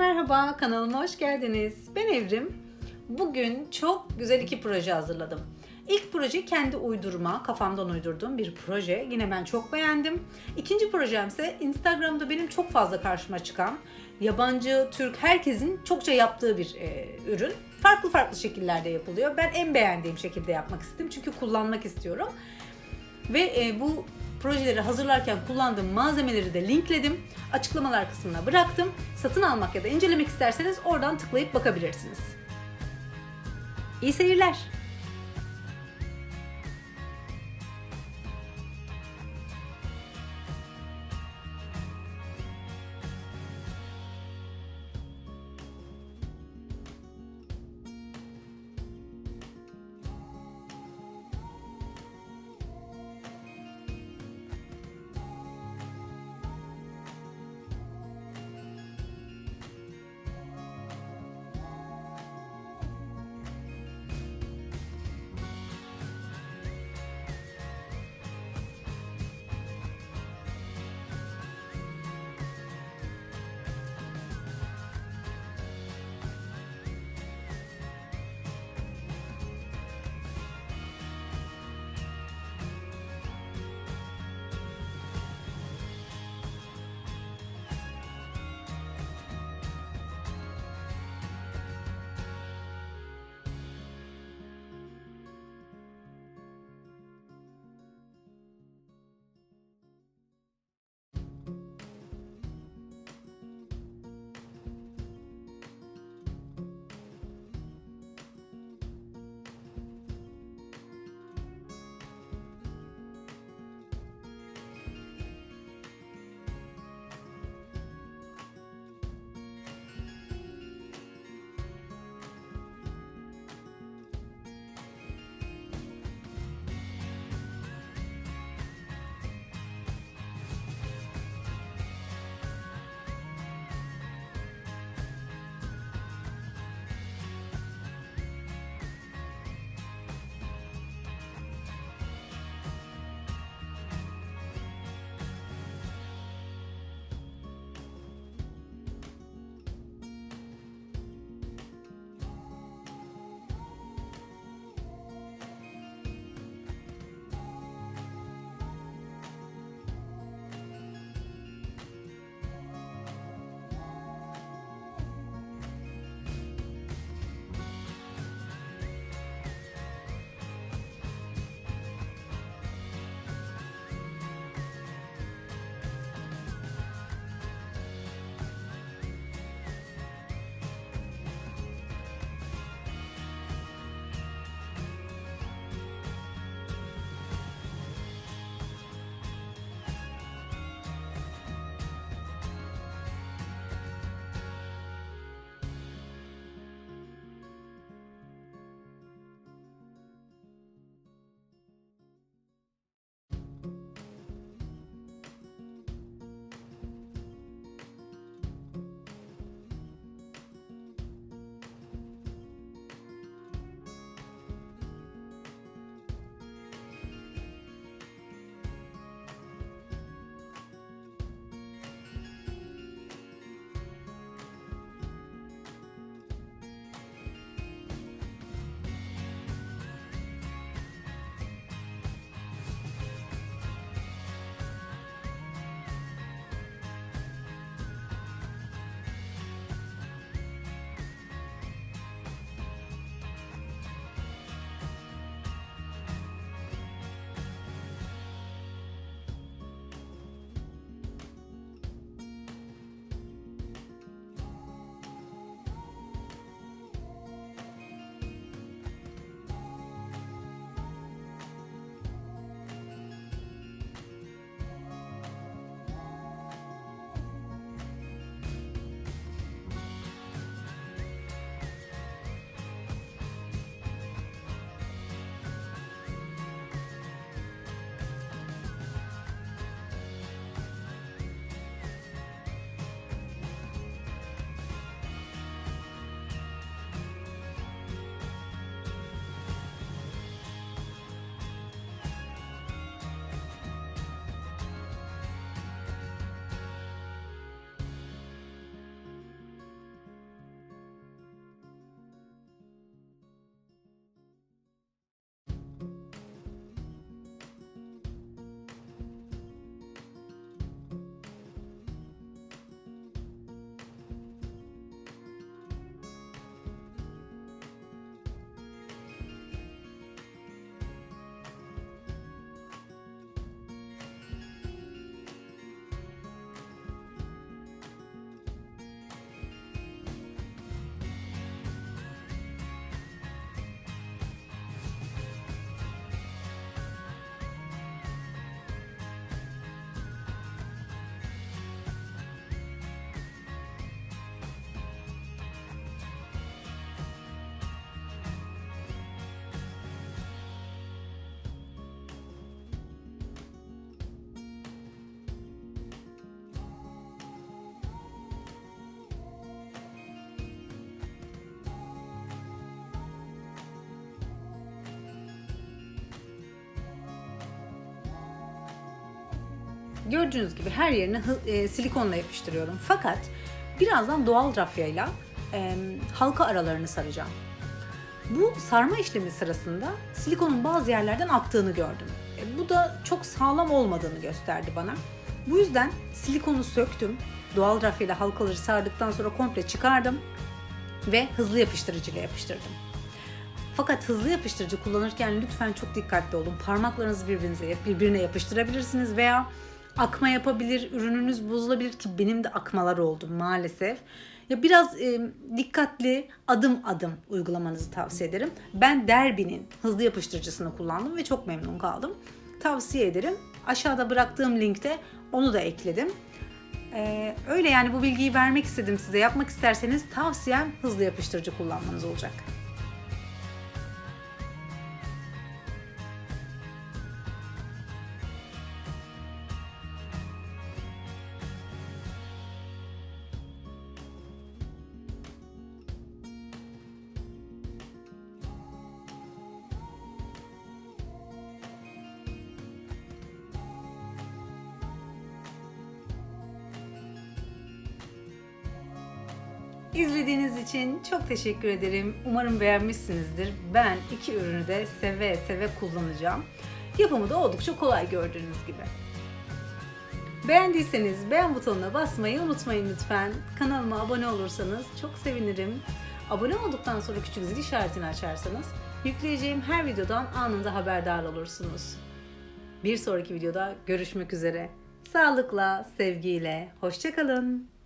merhaba, kanalıma hoş geldiniz. Ben Evrim. Bugün çok güzel iki proje hazırladım. İlk proje kendi uydurma, kafamdan uydurduğum bir proje. Yine ben çok beğendim. İkinci projem ise Instagram'da benim çok fazla karşıma çıkan, yabancı, Türk, herkesin çokça yaptığı bir e, ürün. Farklı farklı şekillerde yapılıyor. Ben en beğendiğim şekilde yapmak istedim çünkü kullanmak istiyorum. Ve e, bu projeleri hazırlarken kullandığım malzemeleri de linkledim. Açıklamalar kısmına bıraktım. Satın almak ya da incelemek isterseniz oradan tıklayıp bakabilirsiniz. İyi seyirler. Gördüğünüz gibi her yerini hı- e, silikonla yapıştırıyorum. Fakat birazdan doğal rafyayla e, halka aralarını saracağım. Bu sarma işlemi sırasında silikonun bazı yerlerden aktığını gördüm. E, bu da çok sağlam olmadığını gösterdi bana. Bu yüzden silikonu söktüm. Doğal rafyayla halkaları sardıktan sonra komple çıkardım ve hızlı yapıştırıcıyla yapıştırdım. Fakat hızlı yapıştırıcı kullanırken lütfen çok dikkatli olun. Parmaklarınızı birbirinize birbirine yapıştırabilirsiniz veya akma yapabilir, ürününüz bozulabilir ki benim de akmalar oldu maalesef. Ya biraz e, dikkatli adım adım uygulamanızı tavsiye ederim. Ben Derby'nin hızlı yapıştırıcısını kullandım ve çok memnun kaldım. Tavsiye ederim. Aşağıda bıraktığım linkte onu da ekledim. Ee, öyle yani bu bilgiyi vermek istedim size. Yapmak isterseniz tavsiyem hızlı yapıştırıcı kullanmanız olacak. İzlediğiniz için çok teşekkür ederim. Umarım beğenmişsinizdir. Ben iki ürünü de seve seve kullanacağım. Yapımı da oldukça kolay gördüğünüz gibi. Beğendiyseniz beğen butonuna basmayı unutmayın lütfen. Kanalıma abone olursanız çok sevinirim. Abone olduktan sonra küçük zil işaretini açarsanız yükleyeceğim her videodan anında haberdar olursunuz. Bir sonraki videoda görüşmek üzere. Sağlıkla, sevgiyle, hoşçakalın.